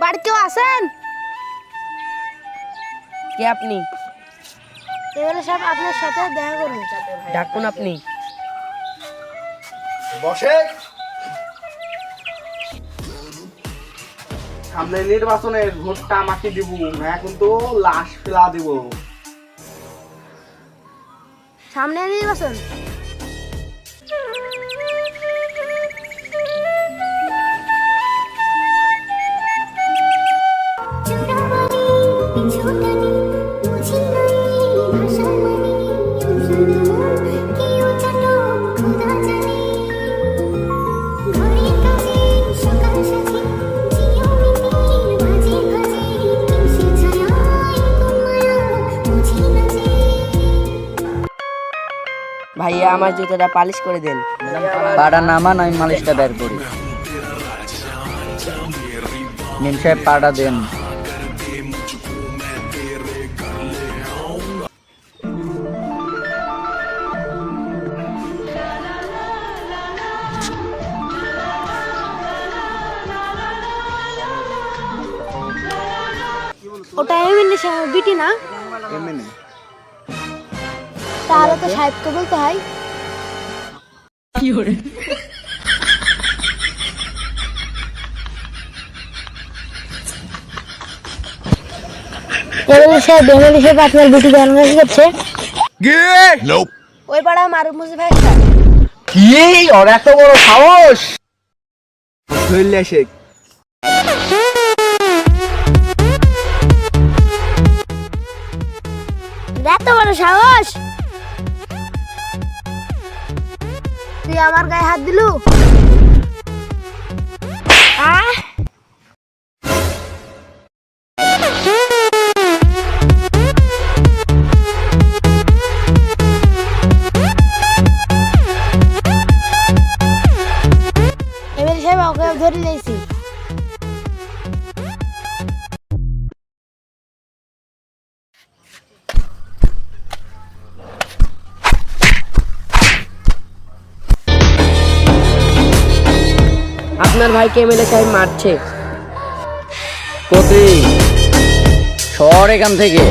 বাড়ি কেউ আছেন? কে আপনি? এবারে সাহেব আপনার সাথে দেখা করুন ডাকুন আপনি। বসে। সামনে নির্বাচনের ভোটটা আমাকে দিব এখন তো লাশ ফেলা দিব। সামনে নির্বাচন? ভাইয়া আমার জুতোটা পালিশ করে দেন। পাটা নামান আমি মালিশটা বের করি। নিম সাহেব পাটা দেন। ওটা এমনি সাহেব বিটি না? তাহলে তো সাহেবকে বলতে হয়। এমএলএ সাহেব এমএলএ সাহেব আপনার বিটি গান করছে ওই পাড়া মারুফ মুসি ভাই কি? ওর এত বড় সাহস! ধরলে শেখ এত বড় সাহস? তুই আমার গায়ে হাত দিলু? আহ! এমএলএ সাহেব ওকে ধরে নিয়েছি আপনার ভাইকে এমএলএ সাহেব মারছে। প্রতি শহর এখান থেকে।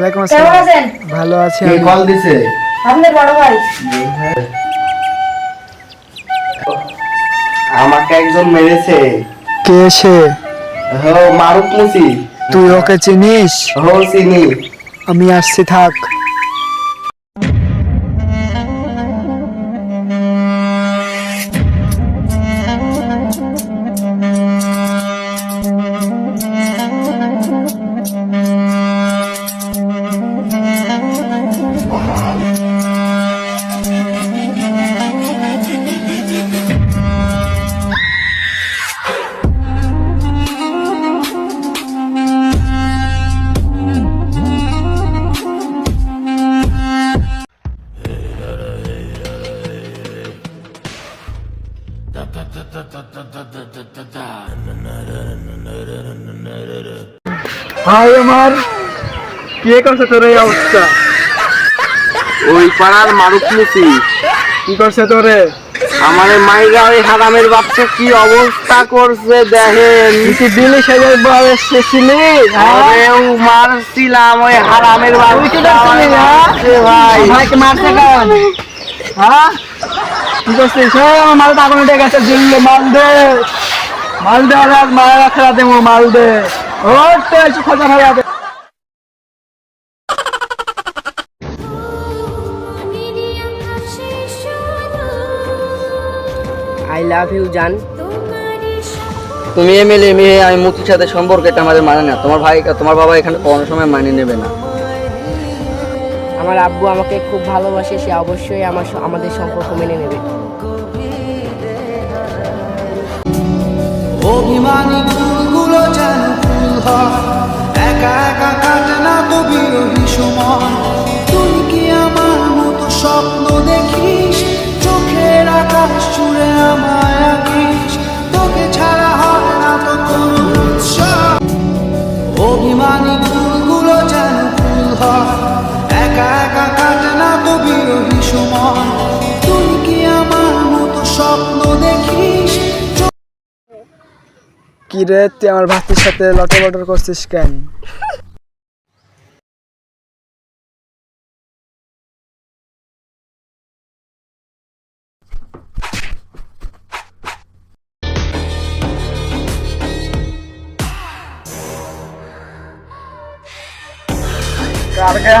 ওয়ালাইকুম আসসালাম। কেমন আছেন? ভালো আছি কে আমি। কল দিছে? আপনি বড় ভাই। আমাকে একজন মেরেছে। কে সে? হো মারুক মুসি। তুই ওকে চিনিস? হো চিনি। আমি আসছি থাক। ভাই আমার কে করছে তোর এই অবস্থা? ওই পাড়ার মারুক মুসি কি করছে তোরে? আমারে মাইরা ওই হারামের বাচ্চা কি অবস্থা করছে দেখেন। কি দিল্লি সাজার বল এসেছিলি? আরেও মারছিলাম ওই হারামের বাচ্চা হ্যাঁ? ভাই। ভাইকে মারছে কেন? হ্যাঁ? আমার মালটা গেছে মাল দে। মাল দে আর খেলা দেবো মাল দে। ও তো এসে খোঁজা ফেলা দে আই লাভ ইউ জান। তুমি এমএলএ মেয়ে আমি মুক্তির সাথে সম্পর্ক এটা আমাদের মানে না। তোমার ভাই তোমার বাবা এখানে কোনো সময় মানে নেবে না। আমার আব্বু আমাকে খুব ভালোবাসে, সে অবশ্যই আমার আমাদের সম্পর্ক মেনে নেবে। অভিমানী ফুলগুলো যেন ফুল হয়, একা কি আমার মতো স্বপ্ন তোকে ছাড়া না স্বপ্ন দেখিস। কি রে তুই আমার ভাতির সাথে লটর বটর করছিস কেন? কার গায়ে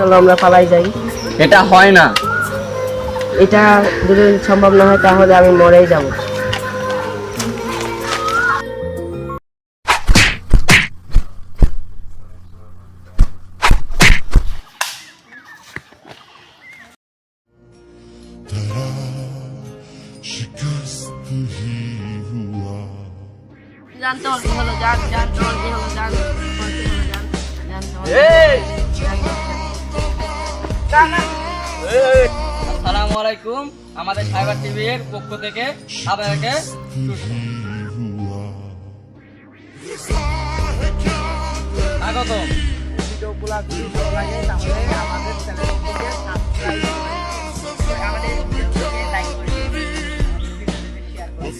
চলো আমরা পালাই যাই। এটা হয় না। এটা যদি সম্ভব না হয় তাহলে আমি মরেই যাব। জান হলো জান জান হলো জান। আসসালামু আলাইকুম। আমাদের সাইবার টিভি এর পক্ষ থেকে আপনাদেরকে স্বাগত। ভিডিওগুলো যদি ভালো তাহলে আমাদের সাবস্ক্রাইব করে আমাদের লাইক করে শেয়ার করুন